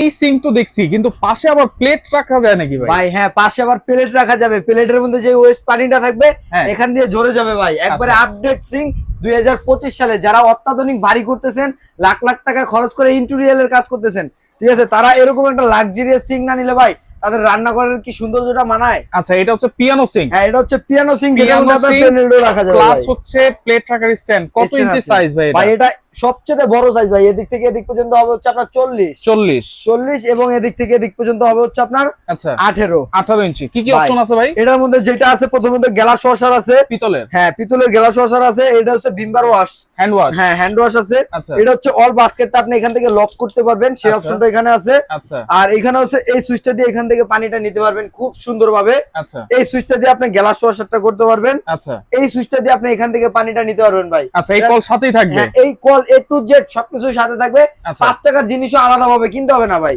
এই সিঙ্ক তো দেখছি কিন্তু পাশে আবার প্লেট রাখা যায় নাকি ভাই? ভাই হ্যাঁ পাশে আবার প্লেট রাখা যাবে। প্লেটের মধ্যে যে ওয়েস্ট পানিটা থাকবে হ্যাঁ। এখান দিয়ে ঝরে যাবে ভাই। একবারে আচ্ছা। আপডেট সিং দুই হাজার পঁচিশ সালে। যারা অত্যাধুনিক বাড়ি করতেছেন লাখ লাখ টাকা খরচ করে ইন্টেরিয়ালের কাজ করতেছেন ঠিক আছে? তারা এরকম একটা লাক্সারিয়াস সিং না নিলে ভাই তাদের রান্নাঘরের কি সৌন্দর্যটা মানায়? আচ্ছা এটা হচ্ছে পিয়ানো সিঙ্ক হ্যাঁ এটা হচ্ছে পিয়ানো সিং যেটা রাখা যাবে প্লাস হচ্ছে প্লেট রাখার স্ট্যান্ড কত ইঞ্চি সাইজ ভাই ভাই এটা সবচেয়ে বড় সাইজ ভাই এদিক থেকে এদিক পর্যন্ত হবে হচ্ছে আপনার চল্লিশ। চল্লিশ। চল্লিশ এবং এদিক থেকে এদিক পর্যন্ত হবে হচ্ছে আপনার আচ্ছা। আঠেরো। আঠারো ইঞ্চি। কি কি অপশন আছে ভাই? এটার মধ্যে যেটা আছে প্রথমত গ্লাস ওয়াশার আছে। পিতলের। হ্যাঁ পিতলের গ্লাস ওয়াশার আছে এটা হচ্ছে Vim bar wash hand wash হ্যাঁ হ্যান্ড ওয়াশ আছে। আচ্ছা। এটা হচ্ছে অল বাস্কেটটা আপনি এখান থেকে লক করতে পারবেন সেই আচ্ছা। অপশনটা এখানে আছে। আচ্ছা। আর এখানে হচ্ছে এই সুইচটা দিয়ে এখান থেকে পানিটা নিতে পারবেন খুব সুন্দরভাবে। আচ্ছা। এই সুইচটা দিয়ে আপনি গ্লাস ওয়াশারটা করতে পারবেন। আচ্ছা। এই সুইচটা দিয়ে আপনি এখান থেকে পানিটা নিতে পারবেন ভাই। আচ্ছা এই কল সাথেই থাকবে? হ্যাঁ এই কল এ টু জেড সবকিছু সাথে থাকবে। আচ্ছা। পাঁচ টাকার জিনিসও আলাদা ভাবে কিনতে হবে না ভাই।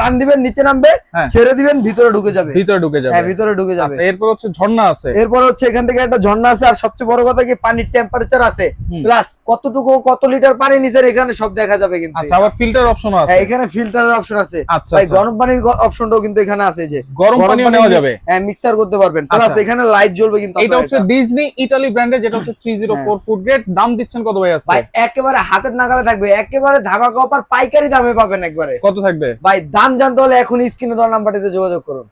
টান দিবেন নিচে নামবে হ্যাঁ। ছেড়ে দিবেন ভিতরে ঢুকে যাবে। ভিতরে ঢুকে যাবে। হ্যাঁ ভিতরে ঢুকে যাবে। আচ্ছা এরপর হচ্ছে ঝর্ণা আছে। এরপর হচ্ছে এখান থেকে একটা ঝর্ণা আছে আর সবচেয়ে বড় কথা কি পানির টেম্পারেচার আছে। প্লাস কতটুকু কত লিটার পানি নিচের এখানে সব দেখা যাবে কিন্তু। আচ্ছা আবার ফিল্টার অপশনও আছে। হ্যাঁ, এখানে ফিল্টারের অপশন আছে। আচ্ছা ভাই। গরম পানির অপশনটাও কিন্তু এখানে আছে যে। গরম পানিও নেওয়া যাবে। হ্যাঁ মিক্সার করতে পারবেন। প্লাস। এখানে লাইট জ্বলবে কিন্তু এটা হচ্ছে ডিজনি ইতালি ব্র্যান্ডের যেটা হচ্ছে three zero four food grade দাম দিচ্ছেন কত ভাই আছে ভাই একেবারে হাতের নাগালে থাকবে। একেবারে ধাবা কপার পাইকারি দামে পাবেন একবারে। কত থাকবে? ভাই দাম জানতে হলে এখন স্ক্রিনে দেওয়া নাম্বারটিতে যোগাযোগ করুন।